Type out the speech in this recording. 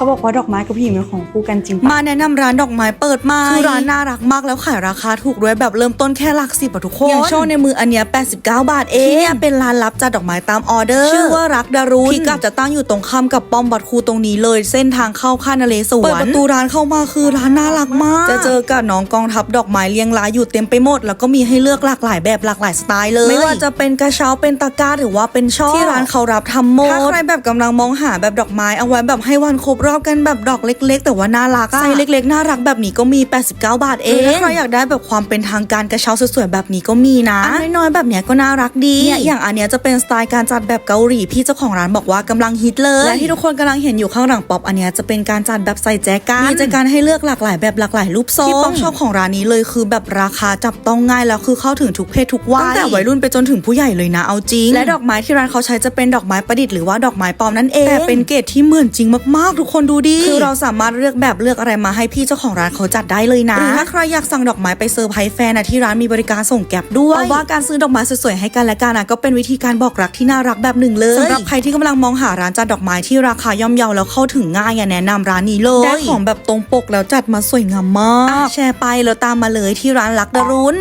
เขาบอกว่าดอกไม้กับผู้หญิงเป็นของคู่กันจริงปะมาแนะนำร้านดอกไม้เปิดใหมาคือร้านน่ารักมากแล้วขายราคาถูกด้วยแบบเริ่มต้นแค่หลักสิบอะทุกคนอย่างโชว์ในมืออันเนี้ย89 บาทเองที่เนี่ยเป็นร้านรับจัดดอกไม้ตามออเดอร์ ชื่อว่ารักดารุณพิกัดจะตั้งอยู่ตรงข้ามกับป้อมบัตรคูตรงนี้เลย เส้นทางเข้าค่ายนเรศวรเปิดประตูร้านเข้ามาคือร้านน่ารักมาก จะเจอกับน้องกองทัพดอกไม้เรียงรายอยู่เต็มไปหมด แล้วก็มีให้เลือกหลากหลายแบบหลากหลายสไตล์เลย ไม่ว่าจะเป็นกระเช้าเป็นตะกร้าหรือว่าเป็นช่อที่ร้านเขารับทำหมดถ้าใครแบบกำลังมองหาแบบดอกไม้เอาไว้แบบให้วันครบรอบกันแบบดอกเล็ก ๆ แต่ว่าน่ารักอะไซส์เล็กๆน่ารักแบบนี้ก็มี 89 บาทเองถ้าใครอยากได้แบบความเป็นทางการกระเช้าสวยๆแบบนี้ก็มีนะอันน้อยๆแบบเนี้ยก็น่ารักดีเนี่ยอย่างอันเนี้ยจะเป็นสไตล์การจัดแบบเกาหลีพี่เจ้าของร้านบอกว่ากำลังฮิตเลยและที่ทุกคนกำลังเห็นอยู่ข้างหลังป๊อปอันเนี้ยจะเป็นการจัดแบบใส่แจกันมีแจกันให้เลือกหลากหลายแบบหลากหลายรูปทรงที่ป๊อปชอบของร้านนี้เลยคือแบบราคาจับต้องง่ายแล้วคือเข้าถึงทุกเพศทุกวัยตั้งแต่วัยรุ่นไปจนถึงผู้ใหญ่เลยนะเอาจริงและดอกไม้ที่ร้านเขาใช้จะเป็นดอกไม้ประดิษฐ์หรือว่าดอกไม้ปลอมนั่นเองแต่เป็นเกรดที่เหมือนจริงมากๆทุกคนดูดิคือเราสามารถเลือกแบบเลือกอะไรมาให้พี่เจ้าของร้านเขาจัดได้เลยนะหรือถ้าใครอยากสั่งดอกไม้ไปเซอร์ไพรส์แฟนนะที่ร้านมีบริการส่งแก็บด้วยเอาว่าการซื้อดอกไม้สวยๆให้กันและกันนะก็เป็นวิธีการบอกรักที่น่ารักแบบหนึ่งเลยสำหรับใครที่กำลังมองหาร้านจัดดอกไม้ที่ราคาย่อมเยาแล้วเข้าถึงง่ายอย่าแนะนำร้านนี้เลยได้ของแบบตรงปกแล้วจัดมาสวยงามมาก แชร์ไปแล้วตามมาเลยที่ร้านลักดารุณ